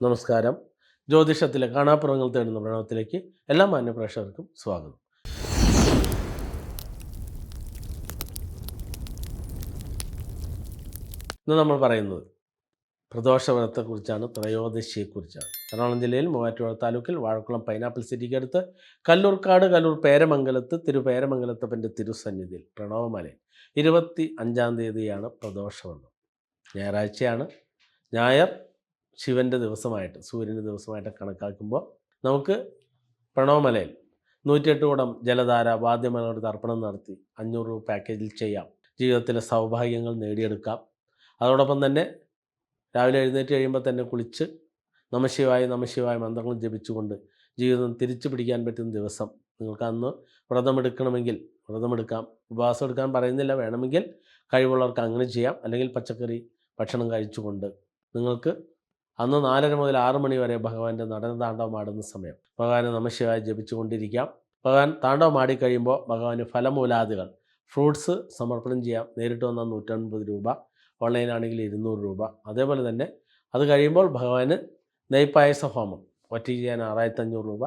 നമസ്കാരം. ജ്യോതിഷത്തിലെ കാണാപ്പുറങ്ങൾ തേടുന്ന പ്രണവത്തിലേക്ക് എല്ലാ മാന്യപ്രേക്ഷകർക്കും സ്വാഗതം. ഇന്ന് നമ്മൾ പറയുന്നത് പ്രദോഷവ്രതത്തെക്കുറിച്ചാണ് ത്രയോദശിയെക്കുറിച്ചാണ്. എറണാകുളം ജില്ലയിൽ മൂവാറ്റുപുഴ താലൂക്കിൽ വാഴക്കുളം പൈനാപ്പിൾ സിറ്റിക്കടുത്ത് കല്ലൂർക്കാട് കല്ലൂർ പേരമംഗലത്ത് തിരുപേരമംഗലത്തപ്പന്റെ തിരുസന്നിധിയിൽ പ്രണവമലയിൽ ഇരുപത്തി അഞ്ചാം തീയതിയാണ് പ്രദോഷവനം ഞായറാഴ്ചയാണ്. ഞായർ ശിവന്റെ ദിവസമായിട്ട് സൂര്യന്റെ ദിവസമായിട്ട് കണക്കാക്കുമ്പോൾ നമുക്ക് പ്രണവമലയിൽ നൂറ്റിയെട്ട് കൂടം ജലധാര വാദ്യമലയുടെ തർപ്പണം നടത്തി അഞ്ഞൂറ് രൂപ പാക്കേജിൽ ചെയ്യാം. ജീവിതത്തിലെ സൗഭാഗ്യങ്ങൾ നേടിയെടുക്കാം. അതോടൊപ്പം തന്നെ രാവിലെ എഴുന്നേറ്റ് കഴിയുമ്പോൾ തന്നെ കുളിച്ച് നമശിവായ നമശിവായ മന്ത്രങ്ങൾ ജപിച്ചുകൊണ്ട് ജീവിതം തിരിച്ചു പിടിക്കാൻ പറ്റുന്ന ദിവസം നിങ്ങൾക്ക് അന്ന് വ്രതമെടുക്കണമെങ്കിൽ വ്രതമെടുക്കാം. ഉപവാസം എടുക്കാൻ പറയുന്നില്ല വേണമെങ്കിൽ കഴിവുള്ളവർക്ക് അങ്ങനെ ചെയ്യാം. അല്ലെങ്കിൽ പച്ചക്കറി ഭക്ഷണം കഴിച്ചുകൊണ്ട് നിങ്ങൾക്ക് അന്ന് നാലര മുതൽ ആറ് മണി വരെ ഭഗവാന്റെ നടന താണ്ഡവം ആടുന്ന സമയം. ഭഗവാനെ നമശിവായി ജപിച്ചുകൊണ്ടിരിക്കാം. ഭഗവാൻ താണ്ഡവം ആടിക്കഴിയുമ്പോൾ ഭഗവാന് ഫലമൂലാദികൾ ഫ്രൂട്ട്സ് സമർപ്പണം ചെയ്യാം. നേരിട്ട് വന്നാൽ നൂറ്റൻപത് രൂപ ഓൺലൈനാണെങ്കിൽ ഇരുന്നൂറ് രൂപ. അതേപോലെ തന്നെ അത് കഴിയുമ്പോൾ ഭഗവാന് നെയ്പായസ ഹോമം ഒറ്റയ്ക്ക് ചെയ്യാൻ ആറായിരത്തി അഞ്ഞൂറ് രൂപ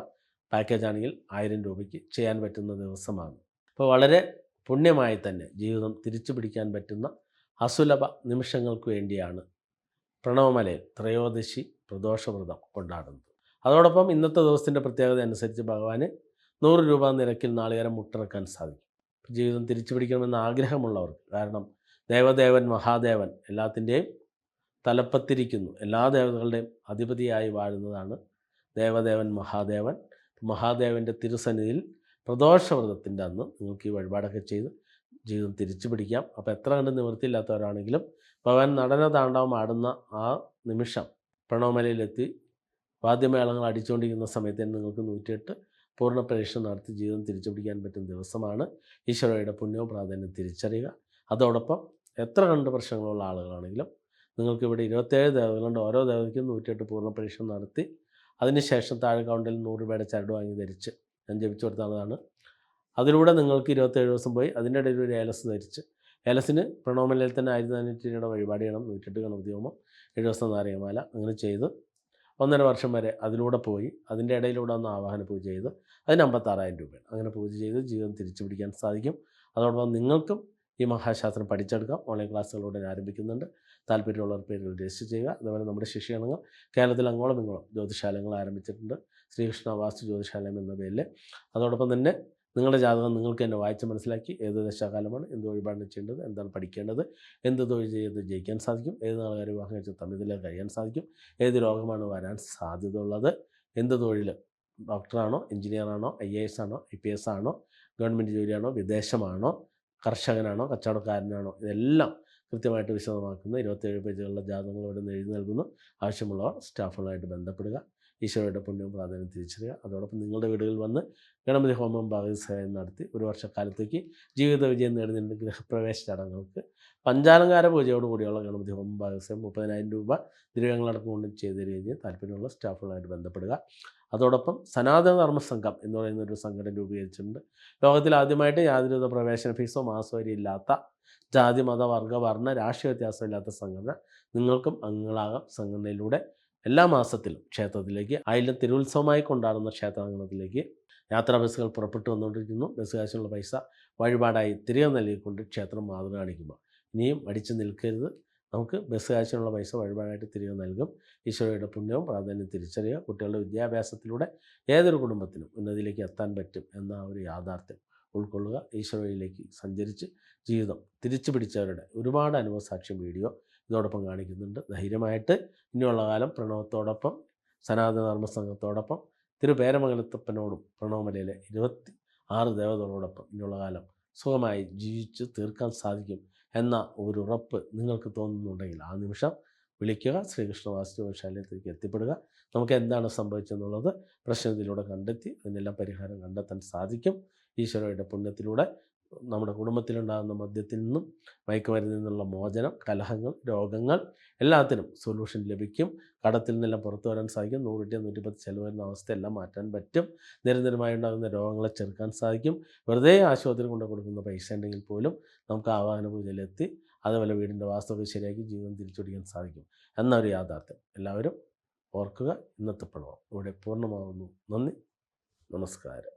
പാക്കേജ് ആണെങ്കിൽ ആയിരം രൂപയ്ക്ക് ചെയ്യാൻ പറ്റുന്ന ദിവസമാണ്. അപ്പോൾ വളരെ പുണ്യമായി തന്നെ ജീവിതം തിരിച്ചു പിടിക്കാൻ പറ്റുന്ന അസുലഭ നിമിഷങ്ങൾക്ക് വേണ്ടിയാണ് പ്രണവമലയിൽ ത്രയോദശി പ്രദോഷവ്രതം കൊണ്ടാടുന്നത് അതോടൊപ്പം ഇന്നത്തെ ദിവസത്തിന്റെ പ്രത്യേകത അനുസരിച്ച് ഭഗവാന് നൂറ് രൂപ നിരക്കിൽ നാളികേരം മുട്ടിറക്കാൻ സാധിക്കും. ജീവിതം തിരിച്ചു പിടിക്കണമെന്ന് ആഗ്രഹമുള്ളവർക്ക് കാരണം ദേവദേവൻ മഹാദേവൻ എല്ലാത്തിന്റെയും തലപ്പത്തിരിക്കുന്നു. എല്ലാ ദേവതകളുടെയും അധിപതിയായി വാഴുന്നതാണ് ദേവദേവൻ മഹാദേവൻ. മഹാദേവന്റെ തിരുസന്നിധിയിൽ പ്രദോഷവ്രതത്തിന്റെ അന്ന് നിങ്ങൾക്ക് ഈ വഴിപാടൊക്കെ ചെയ്ത് ജീവിതം തിരിച്ചു പിടിക്കാം. അപ്പോൾ എത്ര കണ്ട് നിവൃത്തിയില്ലാത്തവരാണെങ്കിലും ഭഗവാൻ നടന താണ്ഡവം ആടുന്ന ആ നിമിഷം പ്രണവമലയിലെത്തി വാദ്യമേളങ്ങൾ അടിച്ചുകൊണ്ടിരിക്കുന്ന സമയത്ത് തന്നെ നിങ്ങൾക്ക് നൂറ്റിയെട്ട് പൂർണ പരീക്ഷ നടത്തി ജീവിതം തിരിച്ചുപിടിക്കാൻ പറ്റുന്ന ദിവസമാണ്. ഈശ്വരയുടെ പുണ്യവും പ്രാധാന്യം തിരിച്ചറിയുക. അതോടൊപ്പം എത്ര കണ്ട് പ്രശ്നങ്ങളുള്ള ആളുകളാണെങ്കിലും നിങ്ങൾക്ക് ഇവിടെ ഇരുപത്തേഴ് ദേവതകളുണ്ട് ഓരോ ദേവതയ്ക്കും നൂറ്റിയെട്ട് പൂർണ പരീക്ഷ നടത്തി അതിനുശേഷം താഴെ കൗണ്ടിൽ നൂറ് രൂപയുടെ ചരട് വാങ്ങി ധരിച്ച് ഞാൻ ജപിച്ചു കൊടുത്തതാണ്. അതിലൂടെ നിങ്ങൾക്ക് ഇരുപത്തേഴ് ദിവസം പോയി. അതിന്റെ ഇടയിൽ ഒരു ഏലസ് ധരിച്ച് ഏലസിന് പ്രണോമലയിൽ തന്നെ ആയിരത്തി നാനൂറ്റി രൂപയുടെ വഴിപാട് ചെയ്യണം. നൂറ്റെട്ട് ഗണപതി ഹോമം ഏഴ് ദിവസം നാരകമാല അങ്ങനെ ചെയ്ത് ഒന്നര വർഷം വരെ അതിലൂടെ പോയി അതിന്റെ ഇടയിലൂടെ ഒന്ന് ആവാഹന പൂജ ചെയ്ത് അതിന് അമ്പത്താറായിരം രൂപയാണ്. അങ്ങനെ പൂജ ചെയ്ത് ജീവിതം തിരിച്ചു പിടിക്കാൻ സാധിക്കും. അതോടൊപ്പം നിങ്ങൾക്കും ഈ മഹാശാസ്ത്രം പഠിച്ചെടുക്കാം. ഓൺലൈൻ ക്ലാസ്സുകളോടെ ആരംഭിക്കുന്നുണ്ട്. താല്പര്യമുള്ളവർ പേര് രജിസ്റ്റർ ചെയ്യുക. അതുപോലെ നമ്മുടെ ശിഷ്യഗണങ്ങൾ കേരളത്തിൽ അങ്ങോളം ഇങ്ങോളം ജ്യോതിശാലങ്ങൾ ആരംഭിച്ചിട്ടുണ്ട്. ശ്രീകൃഷ്ണ വാസ്തു ജ്യോതിശാലയം എന്ന പേരിൽ. അതോടൊപ്പം തന്നെ നിങ്ങളുടെ ജാതകം നിങ്ങൾക്ക് തന്നെ വായിച്ച് മനസ്സിലാക്കി ഏത് ദശാകാലമാണ് എന്ത് വഴിപാടിന് ചെയ്യേണ്ടത് എന്താണ് പഠിക്കേണ്ടത് എന്ത് തൊഴിൽ ചെയ്ത് ജയിക്കാൻ സാധിക്കും ഏത് നാളുകാർ വിവാഹം കഴിച്ച് തമിഴിലേക്ക് കഴിയാൻ സാധിക്കും ഏത് രോഗമാണ് വരാൻ സാധ്യത ഉള്ളത് എന്ത് തൊഴിൽ ഡോക്ടറാണോ എഞ്ചിനീയറാണോ ഐ എ എസ് ആണോ ഐ പി എസ് ആണോ ഗവൺമെന്റ് ജോലിയാണോ വിദേശമാണോ കർഷകനാണോ കച്ചവടക്കാരനാണോ ഇതെല്ലാം കൃത്യമായിട്ട് വിശദമാക്കുന്ന ഇരുപത്തേഴ് പേജുകളുടെ ജാതകങ്ങൾ ഇവിടെ എഴുതി നൽകുന്നു. ആവശ്യമുള്ളവർ സ്റ്റാഫുകളായിട്ട് ബന്ധപ്പെടുക. ഈശ്വരയുടെ പുണ്യവും പ്രാധാന്യം തിരിച്ചറിയുക. അതോടൊപ്പം നിങ്ങളുടെ വീടുകളിൽ വന്ന് ഗണപതി ഹോമം ഭാഗസഹായം നടത്തി ഒരു വർഷക്കാലത്തേക്ക് ജീവിത വിജയം നേടുന്നതിന്റെ ഗൃഹപ്രവേശ ചടങ്ങുകൾക്ക് പഞ്ചാലങ്കാര പൂജയോട് കൂടിയുള്ള ഗണപതി ഹോമം ഭാഗസഹായം മുപ്പതിനായിരം രൂപ ദ്രവ്യങ്ങളടക്കം കൊണ്ട് ചെയ്ത രീതിയിൽ താല്പര്യമുള്ള സ്റ്റാഫുകളായിട്ട് ബന്ധപ്പെടുക. അതോടൊപ്പം സനാതന ധർമ്മ സംഘം എന്ന് പറയുന്ന ഒരു സംഘടന രൂപീകരിച്ചിട്ടുണ്ട്. ലോകത്തിൽ ആദ്യമായിട്ട് യാതൊരുവിധ പ്രവേശന ഫീസോ മാസവരി ഇല്ലാത്ത ജാതി മത വർഗ വർണ രാഷ്ട്രീയ വ്യത്യാസമില്ലാത്ത സംഘടന നിങ്ങൾക്കും അംഗങ്ങളാകാം സംഘടനയിലൂടെ. എല്ലാ മാസത്തിലും ക്ഷേത്രത്തിലേക്ക് അതിലെ തിരുവുത്സവമായി കൊണ്ടാടുന്ന ക്ഷേത്രാങ്കണത്തിലേക്ക് യാത്രാ ബസ്സുകൾ പുറപ്പെട്ടു വന്നുകൊണ്ടിരിക്കുന്നു. ബസ് കാശിനുള്ള പൈസ വഴിപാടായി തിരികെ നൽകിക്കൊണ്ട് ക്ഷേത്രം മാതൃ കാണിക്കുക ഇനിയും അടിച്ചു നിൽക്കരുത്. നമുക്ക് ബസ് കാശിനുള്ള പൈസ വഴിപാടായിട്ട് തിരികെ നൽകും. ഈശ്വരയുടെ പുണ്യവും പ്രാധാന്യം തിരിച്ചറിയുക. കുട്ടികളുടെ വിദ്യാഭ്യാസത്തിലൂടെ ഏതൊരു കുടുംബത്തിനും ഉന്നതിയിലേക്ക് എത്താൻ പറ്റും എന്ന ഒരു യാഥാർത്ഥ്യം ഉൾക്കൊള്ളുക. ഈശ്വരയിലേക്ക് സഞ്ചരിച്ച് ജീവിതം തിരിച്ചു പിടിച്ചവരുടെ ഒരുപാട് അനുഭവസാക്ഷ്യം വീഡിയോ ഇതോടൊപ്പം കാണിക്കുന്നുണ്ട്. ധൈര്യമായിട്ട് ഇനിയുള്ള കാലം പ്രണവത്തോടൊപ്പം സനാതന ധർമ്മ സംഘത്തോടൊപ്പം തിരുപേരമംഗലത്തപ്പനോടും പ്രണവമലയിലെ ഇരുപത്തി ആറ് ദേവതകളോടൊപ്പം ഇനിയുള്ള കാലം സുഖമായി ജീവിച്ച് തീർക്കാൻ സാധിക്കും എന്ന ഒരു ഉറപ്പ് നിങ്ങൾക്ക് തോന്നുന്നുണ്ടെങ്കിൽ ആ നിമിഷം വിളിക്കുക. ശ്രീകൃഷ്ണ വാസ്തുവശാലയത്തിലേക്ക് എത്തിപ്പെടുക. നമുക്ക് എന്താണ് സംഭവിച്ചെന്നുള്ളത് പ്രശ്നത്തിലൂടെ കണ്ടെത്തി അതിനെല്ലാം പരിഹാരം കണ്ടെത്താൻ സാധിക്കും. ഈശ്വരയുടെ പുണ്യത്തിലൂടെ നമ്മുടെ കുടുംബത്തിലുണ്ടാകുന്ന മദ്യത്തിൽ നിന്നും മയക്കുമരുന്നിൽ നിന്നുള്ള മോചനം കലഹങ്ങൾ രോഗങ്ങൾ എല്ലാത്തിനും സൊല്യൂഷൻ ലഭിക്കും. കടത്തിൽ നിന്നെല്ലാം പുറത്തു വരാൻ സാധിക്കും. നൂറിന്റെ നൂറ്റിപ്പത്ത് ചെലവ് വരുന്ന അവസ്ഥയെല്ലാം മാറ്റാൻ പറ്റും. നിരന്തരമായി ഉണ്ടാകുന്ന രോഗങ്ങളെ ചെറുക്കാൻ സാധിക്കും. വെറുതെ ആശുപത്രി കൊണ്ട് കൊടുക്കുന്ന പൈസ ഉണ്ടെങ്കിൽ പോലും നമുക്ക് ആവാഹന പൂജയിലെത്തി അതുപോലെ വീടിന്റെ വാസ്തുവൊക്കെ ശരിയാക്കി ജീവിതം തിരിച്ചുപിടിക്കാൻ സാധിക്കും. എന്നൊരു യാഥാർത്ഥ്യം. എല്ലാവരും ഓർക്കുക ഇന്നത്തെ പ്രണവം ഇവിടെ പൂർണമാകുന്നു നന്ദി. നമസ്കാരം.